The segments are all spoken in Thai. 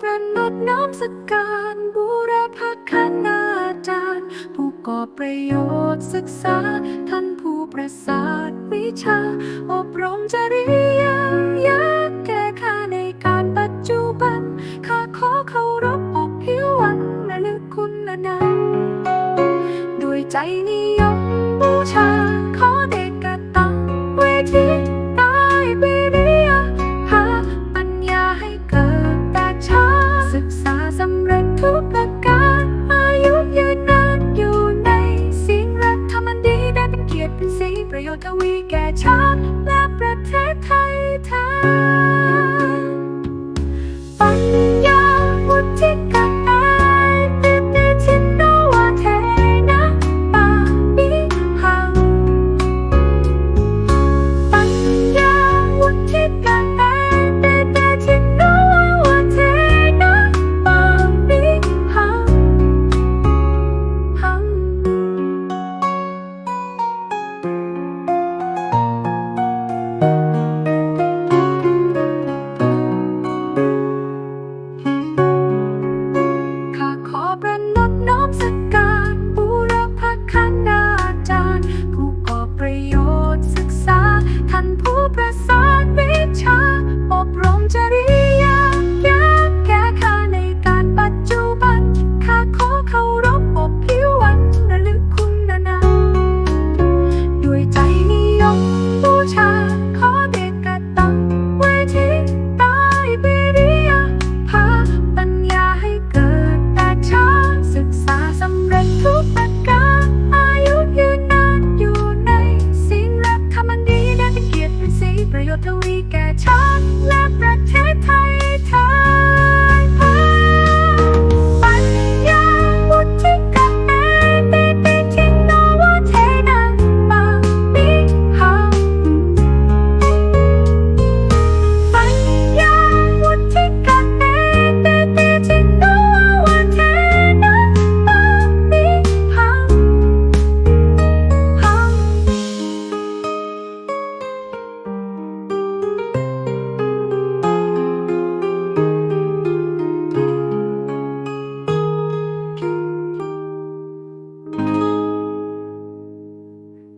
ประนดน้อมสกการบูรพคณาจารย์ ผู้ก่อประโยชน์ศึกษา ท่านผู้ประสาทวิชา อบรมจริยายักแก่ข้าในการปัจจุบัน ข้าขอเคารพอบผิววันและลึกคุณละนั้นด้วยใจนิยมบูชา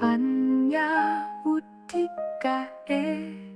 안냐 우티가에.